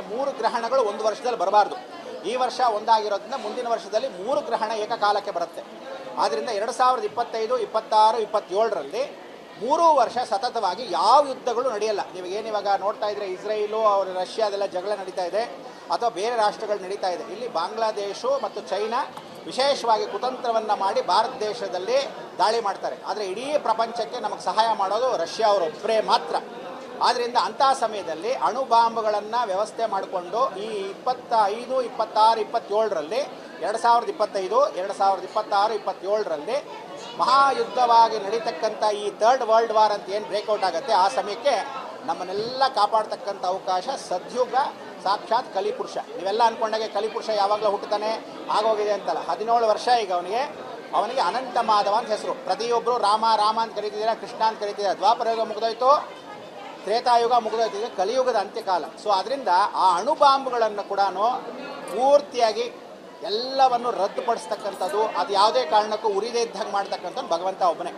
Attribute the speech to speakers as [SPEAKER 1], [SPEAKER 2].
[SPEAKER 1] ಮೂರು ಗ್ರಹಣಗಳು ಒಂದು ವರ್ಷದಲ್ಲಿ ಬರಬಾರ್ದು. ಈ ವರ್ಷ ಒಂದಾಗಿರೋದ್ರಿಂದ ಮುಂದಿನ ವರ್ಷದಲ್ಲಿ ಮೂರು ಗ್ರಹಣ ಏಕಕಾಲಕ್ಕೆ ಬರುತ್ತೆ. ಆದ್ದರಿಂದ ಎರಡು ಸಾವಿರದ ಇಪ್ಪತ್ತೈದು, ಇಪ್ಪತ್ತಾರು, ಇಪ್ಪತ್ತೇಳರಲ್ಲಿ ಮೂರು ವರ್ಷ ಸತತವಾಗಿ ಯಾವ ಯುದ್ಧಗಳು ನಡೆಯಲ್ಲ. ನೀವು ಏನು ಇವಾಗ ನೋಡ್ತಾ ಇದ್ರೆ ಇಸ್ರೇಲು, ಅವರು ರಷ್ಯಾದೆಲ್ಲ ಜಗಳ ನಡೀತಾ ಇದೆ, ಅಥವಾ ಬೇರೆ ರಾಷ್ಟ್ರಗಳು ನಡೀತಾ ಇದೆ. ಇಲ್ಲಿ ಬಾಂಗ್ಲಾದೇಶು ಮತ್ತು ಚೈನಾ ವಿಶೇಷವಾಗಿ ಕುತಂತ್ರವನ್ನು ಮಾಡಿ ಭಾರತ ದೇಶದಲ್ಲಿ ದಾಳಿ ಮಾಡ್ತಾರೆ. ಆದರೆ ಇಡೀ ಪ್ರಪಂಚಕ್ಕೆ ನಮಗೆ ಸಹಾಯ ಮಾಡೋದು ರಷ್ಯಾ ಅವರೊಬ್ಬರೇ ಮಾತ್ರ. ಆದ್ದರಿಂದ ಅಂತಹ ಸಮಯದಲ್ಲಿ ಅಣು ಬಾಂಬ್ಗಳನ್ನು ವ್ಯವಸ್ಥೆ ಮಾಡಿಕೊಂಡು ಈ ಇಪ್ಪತ್ತೈದು, ಇಪ್ಪತ್ತಾರು, ಇಪ್ಪತ್ತೇಳರಲ್ಲಿ, ಎರಡು ಸಾವಿರದ ಇಪ್ಪತ್ತೈದು, ಎರಡು ಸಾವಿರದ ಇಪ್ಪತ್ತಾರು, ಇಪ್ಪತ್ತೇಳರಲ್ಲಿ ಮಹಾಯುದ್ಧವಾಗಿ ನಡೀತಕ್ಕಂಥ ಈ ಥರ್ಡ್ ವರ್ಲ್ಡ್ ವಾರ್ ಅಂತ ಏನು ಬ್ರೇಕೌಟ್ ಆಗುತ್ತೆ, ಆ ಸಮಯಕ್ಕೆ ನಮ್ಮನ್ನೆಲ್ಲ ಕಾಪಾಡ್ತಕ್ಕಂಥ ಅವಕಾಶ ಸದ್ಯುಗ ಸಾಕ್ಷಾತ್ ಕಲಿಪುರುಷ. ನೀವೆಲ್ಲ ಅಂದ್ಕೊಂಡಾಗೆ ಕಲಿಪುರುಷ ಯಾವಾಗಲೂ ಹುಟ್ಟುತ್ತಾನೆ, ಆಗೋಗಿದೆ ಅಂತಲ್ಲ. ಹದಿನೇಳು ವರ್ಷ ಈಗ ಅವನಿಗೆ. ಅವನಿಗೆ ಅನಂತ ಮಾಧವ ಅಂತ ಹೆಸರು. ಪ್ರತಿಯೊಬ್ಬರು ರಾಮ ರಾಮ ಅಂತ ಕರಿತಿದ್ದೀರಾ, ಕೃಷ್ಣ ಅಂತ ಕರಿತಿದ್ದೀರಾ. ದ್ವಾಪರಯುಗ ಮುಗಿದೋಯ್ತು. ತ್ರೇತಾಯುಗ ಮುಗಿದೋಯ್ತಿದೆ ಕಲಿಯುಗದ ಅಂತ್ಯಕಾಲ. ಸೊ ಅದರಿಂದ ಆ ಅಣು ಬಾಂಬ್ಗಳನ್ನು ಕೂಡ ಪೂರ್ತಿಯಾಗಿ ಎಲ್ಲವನ್ನು ರದ್ದುಪಡಿಸ್ತಕ್ಕಂಥದ್ದು, ಅದು ಯಾವುದೇ ಕಾರಣಕ್ಕೂ ಉರಿದೇ ಇದ್ದಂಗೆ ಮಾಡ್ತಕ್ಕಂಥದ್ದು ಭಗವಂತ ಒಬ್ಬನೇ.